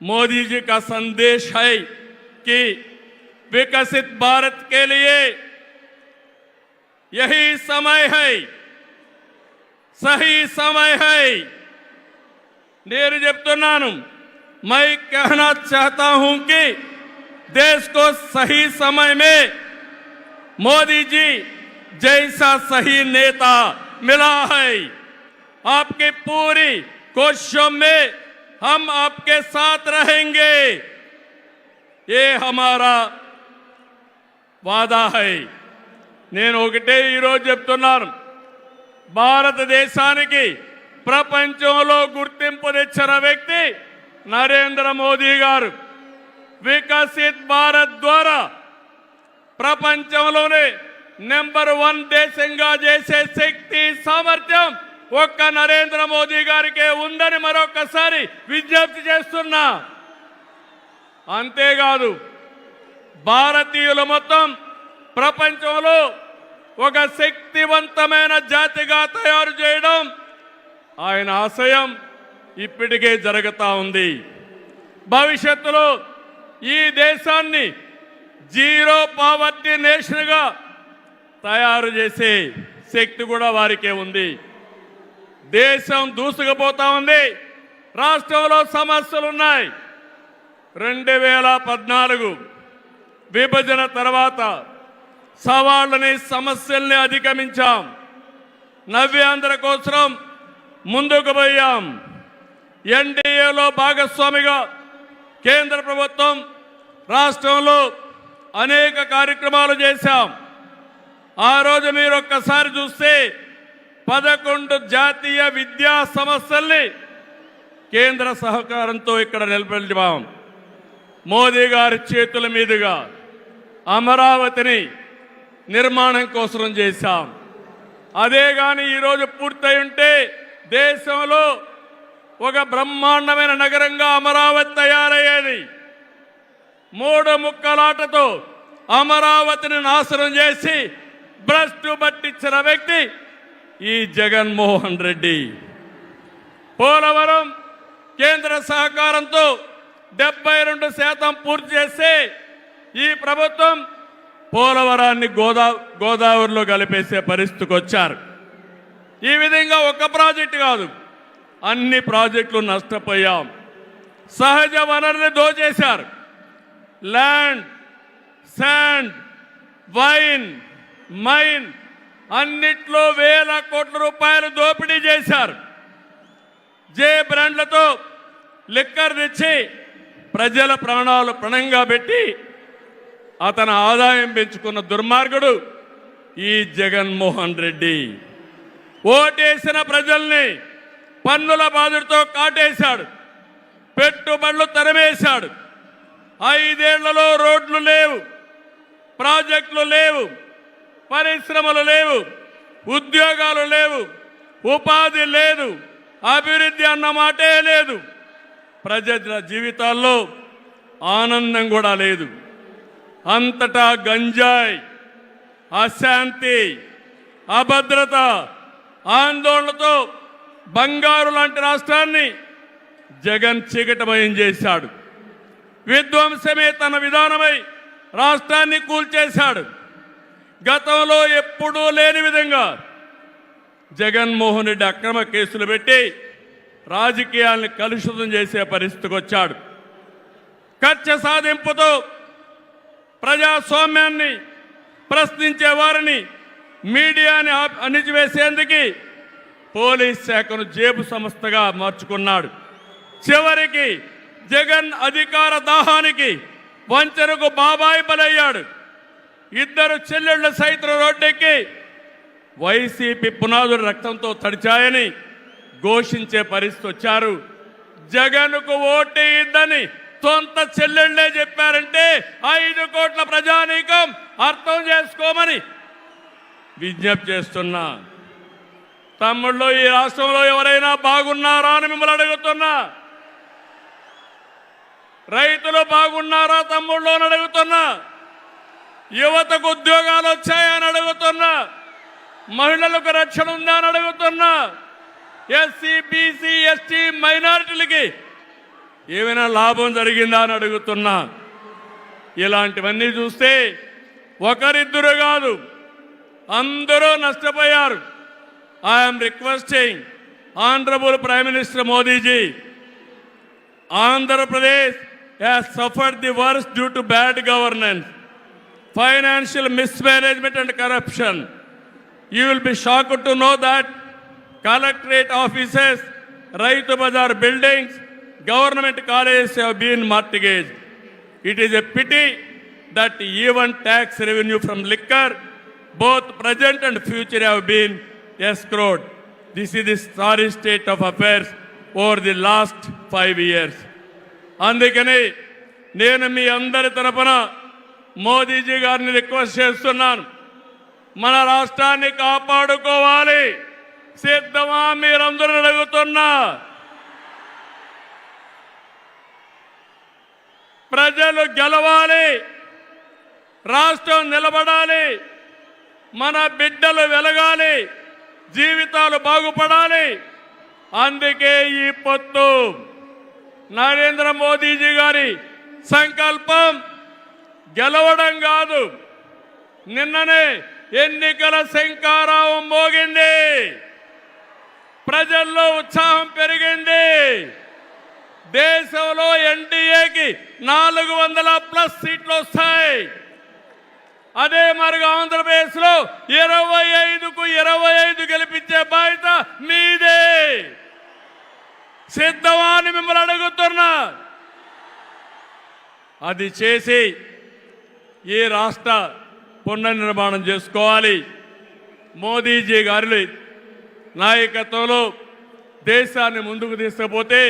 मोदी जी का संदेश है कि विकसित भारत के लिए यही समय है, सही समय है। नेहरू जब मैं कहना चाहता हूँ कि देश को सही समय में मोदी जी जैसा सही नेता मिला है। आपकी पूरी कोशिशों में हम आपके साथ रहेंगे ये हमारा వాదా హై నేను ఒకటే ఈరోజు చెప్తున్నాను భారతదేశానికి ప్రపంచంలో గుర్తింపు తెచ్చిన వ్యక్తి నరేంద్ర మోదీ గారు వికసిత్ భారత్ ద్వారా ప్రపంచంలోనే నెంబర్ వన్ దేశంగా చేసే శక్తి సామర్థ్యం ఒక్క నరేంద్ర మోదీ గారికే ఉందని మరొకసారి విజ్ఞప్తి చేస్తున్నా. అంతేకాదు భారతీయులు మొత్తం ప్రపంచంలో ఒక శక్తివంతమైన జాతిగా తయారు చేయడం ఆయన ఆశయం ఇప్పటికే జరుగుతూ ఉంది. భవిష్యత్తులో ఈ దేశాన్ని జీరో పావర్టీ నేషన్గా తయారు చేసే శక్తి కూడా వారికే ఉంది. దేశం దూసుకుపోతా ఉంది. రాష్ట్రంలో సమస్యలు ఉన్నాయి రెండు వేల పద్నాలుగు విభజన తర్వాత సవాళ్ళని సమస్యల్ని అధిగమించాం. నవ్యాంధ్ర కోసం ముందుకు పోయాం. ఎన్డీఏలో భాగస్వామిగా కేంద్ర ప్రభుత్వం రాష్ట్రంలో అనేక కార్యక్రమాలు చేశాం. ఆ రోజు మీరు ఒక్కసారి చూస్తే పదకొండు జాతీయ విద్యా సంస్థల్ని కేంద్ర సహకారంతో ఇక్కడ నిలబెట్టాం మోదీ గారి చేతుల మీదుగా అమరావతిని నిర్మాణం కోసం చేశాం. అదే కానీ ఈరోజు పూర్తయి ఉంటే దేశంలో ఒక బ్రహ్మాండమైన నగరంగా అమరావతి తయారయ్యేది. మూడు ముక్కలాటతో అమరావతిని నాశనం చేసి భ్రష్టు పట్టించిన వ్యక్తి ఈ జగన్మోహన్ రెడ్డి. పోలవరం కేంద్ర సహకారంతో డెబ్బై రెండు శాతం పూర్తి చేస్తే ఈ ప్రభుత్వం పోలవరాన్ని గోదా గోదావరిలో కలిపేసే పరిస్థితికి వచ్చారు. ఈ విధంగా ఒక ప్రాజెక్టు కాదు అన్ని ప్రాజెక్టులు నష్టపోయాం. సహజ వనరుని దోచేశారు. ల్యాండ్ శాండ్ వైన్ మైన్ అన్నిట్లో వేల కోట్ల రూపాయలు దోపిడీ చేశారు. జే బ్రాండ్లతో లిక్కర్ తెచ్చి ప్రజల ప్రాణాలు ప్రణంగా పెట్టి అతని ఆదాయం పెంచుకున్న దుర్మార్గుడు ఈ జగన్మోహన్ రెడ్డి. ఓటేసిన ప్రజల్ని పన్నుల బాధుడితో కాటేశాడు. పెట్టుబడులు తరిమేశాడు. ఐదేళ్ళలో రోడ్లు లేవు. ప్రాజెక్టులు లేవు. పరిశ్రమలు లేవు ఉద్యోగాలు లేవు ఉపాధి లేదు అభివృద్ధి అన్న మాటే లేదు. ప్రజల జీవితాల్లో ఆనందం కూడా లేదు. అంతటా గంజాయి అశాంతి అభద్రత ఆందోళనతో బంగారు లాంటి రాష్ట్రాన్ని జగన్ చీకటమయం చేశాడు. విధ్వంసమే తన విధానమై రాష్ట్రాన్ని కూల్చేశాడు. గతంలో ఎప్పుడూ లేని విధంగా జగన్మోహన్ రెడ్డి అక్రమ కేసులు పెట్టి రాజకీయాల్ని కలుషితం చేసే పరిస్థితికి వచ్చాడు. కక్ష సాధింపుతో ప్రజాస్వామ్యాన్ని ప్రశ్నించే వారిని మీడియాని అణిచివేసేందుకు పోలీస్ శాఖను జేబు సంస్థగా మార్చుకున్నాడు. చివరికి జగన్ అధికార దాహానికి వంచనకు బాబాయి బలయ్యాడు. ఇద్దరు చెల్లెళ్ళు సైతం రోడ్డెక్కి వైసీపీ పునాదులు రక్తంతో తడిచాయని ఘోషించే పరిస్థితి వచ్చారు. జగన్కు ఓటేయద్దని సొంత చెల్లెళ్ళే చెప్పారంటే ఐదు కోట్ల ప్రజానీకం అర్థం చేసుకోమని విజ్ఞప్తి చేస్తున్నా తమ్ముళ్ళు ఈ రాష్ట్రంలో ఎవరైనా బాగున్నారా అని మిమ్మల్ని అడుగుతున్నా. రైతులు బాగున్నారా తమ్ముళ్ళు అని అడుగుతున్నా. యువతకు ఉద్యోగాలు వచ్చాయని అడుగుతున్నా. మహిళలకు రక్షణ ఉందా అని అడుగుతున్నా. ఎస్సీ బీసీ ఎస్టీ మైనారిటీలకి ఏమైనా లాభం జరిగిందా అని అడుగుతున్నా. ఇలాంటివన్నీ చూస్తే ఒకరిద్దరు కాదు అందరూ నష్టపోయారు. I'm requesting honourable prime minister Modiji Andhra Pradesh has suffered the worse due to bad governance financial mismanagement and corruption. You will be shocked to know that collectorate offices, Raitu Bazar buildings, government colleges have been mortgaged. It is a pity that even tax revenue from liquor, both present and future have been escrowed. This is the sorry state of affairs over the last five years. అందుకని నేను మీ అందరి తరపున మోదీజీ గారిని request చేస్తున్నాను. మన రాష్ట్రాన్ని కాపాడుకోవాలి. సిద్ధమా మీరందరూ అడుగుతున్నా. ప్రజలు గెలవాలి. రాష్ట్రం నిలబడాలి. మన బిడ్డలు వెలగాలి. జీవితాలు బాగుపడాలి. అందుకే ఈ పొత్తు. నరేంద్ర మోదీజీ గారి సంకల్పం. గెలవడం కాదు. నిన్ననే ఎన్నికల శంకారావం మోగింది. ప్రజల్లో ఉత్సాహం పెరిగింది. దేశంలో ఎన్డీఏకి నాలుగు వందల ప్లస్ సీట్లు వస్తాయి. అదే మరిగా ఆంధ్రప్రదేశ్లో ఇరవై ఐదుకు ఇరవై ఐదు గెలిపించే బాధ్యత మీదే. సిద్ధమా అని మిమ్మల్ని అడుగుతున్నా. అది చేసి ఈ రాష్ట్ర పునర్నిర్మాణం చేసుకోవాలి? మోదీజీ గారి నాయకత్వంలో దేశాన్ని ముందుకు తీసుకుపోతే